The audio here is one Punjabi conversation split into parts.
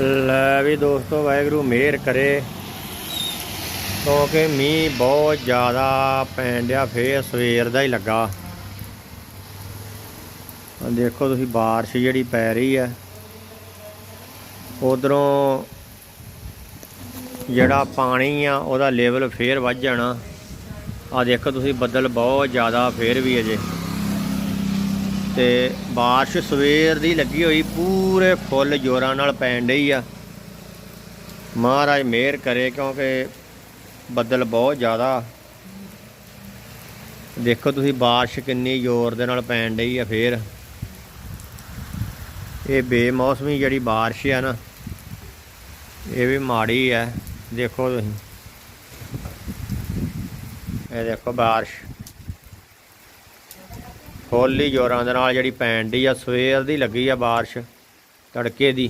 ਲੈ ਵੀ ਦੋਸਤੋ, ਵਾਹਿਗੁਰੂ ਮਿਹਰ ਕਰੇ। ਕਿਉਂਕਿ ਮੀਂਹ ਬਹੁਤ ਜ਼ਿਆਦਾ ਪੈਣ ਡਿਆ, ਫੇਰ ਸਵੇਰ ਦਾ ਹੀ ਲੱਗਾ। ਦੇਖੋ ਤੁਸੀਂ, ਬਾਰਿਸ਼ ਜਿਹੜੀ ਪੈ ਰਹੀ ਹੈ। ਉਧਰੋਂ ਜਿਹੜਾ ਪਾਣੀ ਆ, ਉਹਦਾ ਲੈਵਲ ਫੇਰ ਵੱਧ ਜਾਣਾ। ਆ ਦੇਖੋ ਤੁਸੀਂ, ਬੱਦਲ ਬਹੁਤ ਜ਼ਿਆਦਾ ਫੇਰ ਵੀ ਅਜੇ। ਤੇ ਬਾਰਿਸ਼ ਸਵੇਰ ਦੀ ਲੱਗੀ ਹੋਈ, ਪੂਰੇ ਫੁੱਲ ਜੋਰਾਂ ਨਾਲ ਪੈਣ ਡਈ ਆ। ਮਹਾਰਾਜ ਮਿਹਰ ਕਰੇ ਕਿਉਂਕਿ ਬੱਦਲ ਬਹੁਤ ਜ਼ਿਆਦਾ। ਦੇਖੋ ਤੁਸੀਂ ਬਾਰਿਸ਼ ਕਿੰਨੀ ਜ਼ੋਰ ਦੇ ਨਾਲ ਪੈਣ ਡਈ ਆ ਫੇਰ। ਇਹ ਬੇਮੌਸਮੀ ਜਿਹੜੀ ਬਾਰਿਸ਼ ਆ ਨਾ, ਇਹ ਵੀ ਮਾੜੀ ਹੈ ਦੇਖੋ ਤੁਸੀਂ। ਇਹ ਦੇਖੋ ਬਾਰਿਸ਼। ਫੁੱਲੀ ਜੋਰਾਂ ਦੇ ਨਾਲ ਜਿਹੜੀ ਪੈਣ ਡਈ ਆ, ਸਵੇਰ ਦੀ ਲੱਗੀ ਆ ਬਾਰਿਸ਼, ਤੜਕੇ ਦੀ।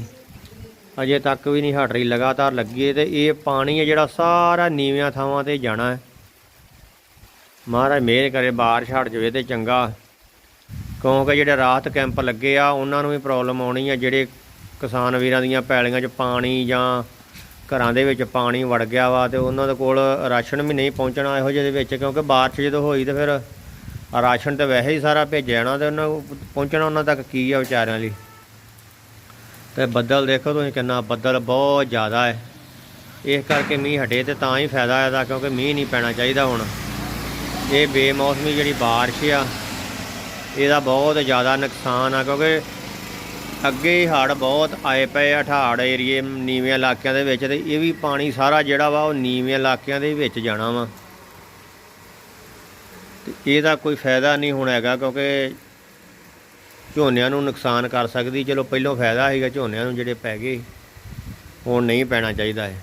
ਅਜੇ ਤੱਕ ਵੀ ਨਹੀਂ ਹਟ ਰਹੀ, ਲਗਾਤਾਰ ਲੱਗੀ ਹੈ ਤੇ ਇਹ ਪਾਣੀ ਹੈ ਜਿਹੜਾ ਸਾਰਾ ਨੀਵਿਆਂ ਥਾਵਾਂ ਤੇ ਜਾਣਾ ਹੈ। ਮਹਾਰਾਜ ਮਿਹਰ ਕਰੇ, ਬਾਰਿਸ਼ ਹਟ ਜਾਵੇ ਤੇ ਚੰਗਾ। ਕਿਉਂਕਿ ਜਿਹੜੇ ਰਾਹਤ ਕੈਂਪ ਲੱਗੇ ਆ, ਉਹਨਾਂ ਨੂੰ ਵੀ ਪ੍ਰੋਬਲਮ ਆਉਣੀ ਆ, ਜਿਹੜੇ ਕਿਸਾਨ ਵੀਰਾਂ ਦੀਆਂ ਪੈਲੀਆਂ 'ਚ ਪਾਣੀ ਜਾਂ ਘਰਾਂ ਦੇ ਵਿੱਚ ਪਾਣੀ ਵੜ ਗਿਆ ਵਾ ਤੇ ਉਹਨਾਂ ਦੇ ਕੋਲ ਰਾਸ਼ਨ ਵੀ ਨਹੀਂ ਪਹੁੰਚਣਾ ਇਹੋ ਜਿਹੇ ਦੇ ਵਿੱਚ, ਕਿਉਂਕਿ ਬਾਰਿਸ਼ ਜਦੋਂ ਹੋਈ ਤੇ ਫਿਰ ਰਾਸ਼ਨ ਤਾਂ ਵੈਸੇ ਹੀ ਸਾਰਾ ਭੇਜਿਆ ਜਾਣਾ ਤੇ ਉਹਨਾਂ ਪਹੁੰਚਣਾ ਉਹਨਾਂ ਤੱਕ ਕੀ ਆ ਵਿਚਾਰਿਆਂ ਲਈ। ਤੇ ਬੱਦਲ ਦੇਖੋ ਤੁਸੀਂ ਕਿੰਨਾ ਬੱਦਲ ਬਹੁਤ ਜ਼ਿਆਦਾ ਹੈ। ਇਸ ਕਰਕੇ ਮੀਂਹ ਹਟੇ ਤੇ ਤਾਂ ਹੀ ਫਾਇਦਾ ਇਹਦਾ ਕਿਉਂਕਿ ਮੀਂਹ ਨਹੀਂ ਪੈਣਾ ਚਾਹੀਦਾ ਹੁਣ। ਇਹ ਬੇਮੌਸਮੀ ਜਿਹੜੀ ਬਾਰਿਸ਼ ਆ, ਇਹਦਾ ਬਹੁਤ ਜ਼ਿਆਦਾ ਨੁਕਸਾਨ ਆ ਕਿਉਂਕਿ ਅੱਗੇ ਹੀ ਹੜ੍ਹ ਬਹੁਤ ਆਏ ਪਏ ਆ ਠਾੜ ਏਰੀਏ, ਨੀਵੇਂ ਇਲਾਕਿਆਂ ਦੇ ਵਿੱਚ ਤੇ ਇਹ ਵੀ ਪਾਣੀ ਸਾਰਾ ਜਿਹੜਾ ਵਾ ਉਹ ਨੀਵੇਂ ਇਲਾਕਿਆਂ ਦੇ ਵਿੱਚ ਜਾਣਾ ਵਾ। ਤੇ ਇਹਦਾ ਕੋਈ ਫਾਇਦਾ ਨਹੀਂ ਹੁਣ ਹੈਗਾ ਕਿਉਂਕਿ ਝੋਨਿਆਂ ਨੂੰ ਨੁਕਸਾਨ ਕਰ ਸਕਦੀ। ਚਲੋ ਪਹਿਲਾਂ ਫਾਇਦਾ ਸੀਗਾ ਝੋਨਿਆਂ ਨੂੰ ਜਿਹੜੇ ਪੈ ਗਏ, ਹੁਣ ਨਹੀਂ ਪੈਣਾ ਚਾਹੀਦਾ ਹੈ